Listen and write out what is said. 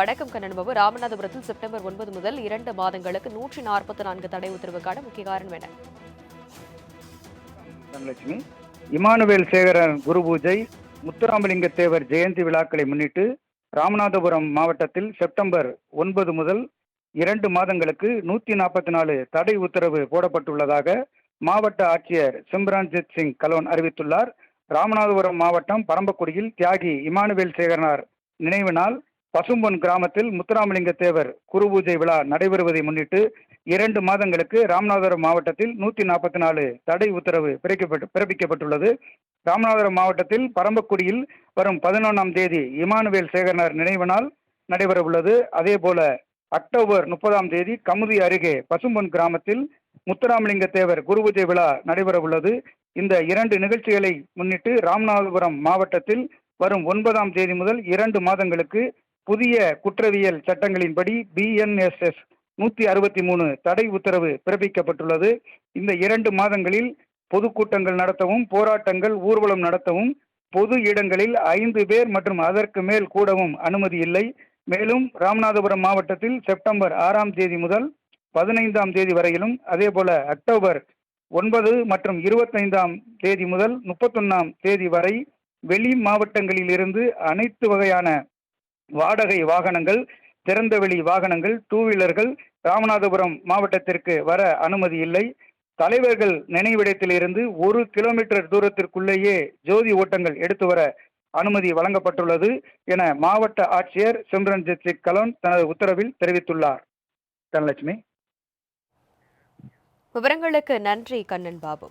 வணக்கம் கண்ணன் பாபு ராமநாதபுரத்தில் செப்டம்பர் ஒன்பது முதல் இரண்டு மாதங்களுக்கு நூற்றி நாற்பத்தி நான்கு தடை உத்தரவுக்கான முக்கிய காரணம் என்ன? தனலட்சுமி இமானுவேல் சேகரன் குரு பூஜை முத்துராமலிங்க தேவர் ஜெயந்தி விழாக்களை முன்னிட்டு ராமநாதபுரம் மாவட்டத்தில் செப்டம்பர் ஒன்பது முதல் இரண்டு மாதங்களுக்கு நூற்றி நாற்பத்தி நாலு தடை உத்தரவு போடப்பட்டுள்ளதாக மாவட்ட ஆட்சியர் சிம்ரான்ஜித் சிங் கலோன் அறிவித்துள்ளார். ராமநாதபுரம் மாவட்டம் பரம்பக்குடியில் தியாகி இமானுவேல் சேகரனார் நினைவு நாள் பசும்பொன் கிராமத்தில் முத்துராமலிங்க தேவர் குருபூஜை விழா நடைபெறுவதை முன்னிட்டு இரண்டு மாதங்களுக்கு ராமநாதபுரம் மாவட்டத்தில் நூற்றி நாற்பத்தி நாலு தடை உத்தரவு பிறக்கப்பட்டு பிறப்பிக்கப்பட்டுள்ளது. ராமநாதபுரம் மாவட்டத்தில் பரம்பக்குடியில் வரும் பதினொன்றாம் தேதி இமானுவேல் சேகரனார் நினைவு நாள் நடைபெறவுள்ளது. அதே போல அக்டோபர் முப்பதாம் தேதி கமுதி அருகே பசும்பொன் கிராமத்தில் முத்துராமலிங்க தேவர் குருபூஜை விழா நடைபெறவுள்ளது. இந்த இரண்டு நிகழ்ச்சிகளை முன்னிட்டு ராமநாதபுரம் மாவட்டத்தில் வரும் ஒன்பதாம் தேதி முதல் இரண்டு மாதங்களுக்கு புதிய குற்றவியல் சட்டங்களின்படி பிஎன்எஸ்எஸ் நூற்றி அறுபத்தி மூணு தடை உத்தரவு பிறப்பிக்கப்பட்டுள்ளது. இந்த இரண்டு மாதங்களில் பொதுக்கூட்டங்கள் நடத்தவும் போராட்டங்கள் ஊர்வலம் நடத்தவும் பொது இடங்களில் ஐந்து பேர் மற்றும் அதற்கு மேல் கூடவும் அனுமதி இல்லை. மேலும் ராமநாதபுரம் மாவட்டத்தில் செப்டம்பர் ஆறாம் தேதி முதல் பதினைந்தாம் தேதி வரையிலும் அதேபோல அக்டோபர் ஒன்பது மற்றும் இருபத்தைந்தாம் தேதி முதல் முப்பத்தொன்னாம் தேதி வரை வெளி மாவட்டங்களில் இருந்து அனைத்து வகையான வாடகை வாகனங்கள் திறந்தவெளி வாகனங்கள் டூ வீலர்கள் ராமநாதபுரம் மாவட்டத்திற்கு வர அனுமதி இல்லை. தலைவர்கள் நினைவிடத்திலிருந்து ஒரு கிலோமீட்டர் தூரத்திற்குள்ளேயே ஜோதி ஓட்டங்கள் எடுத்து வர அனுமதி வழங்கப்பட்டுள்ளது என மாவட்ட ஆட்சியர் சிம்ரன்ஜித் சிங் கலோன் தனது உத்தரவில் தெரிவித்துள்ளார். தனலட்சுமி. விவரங்களுக்கு நன்றி கண்ணன் பாபு.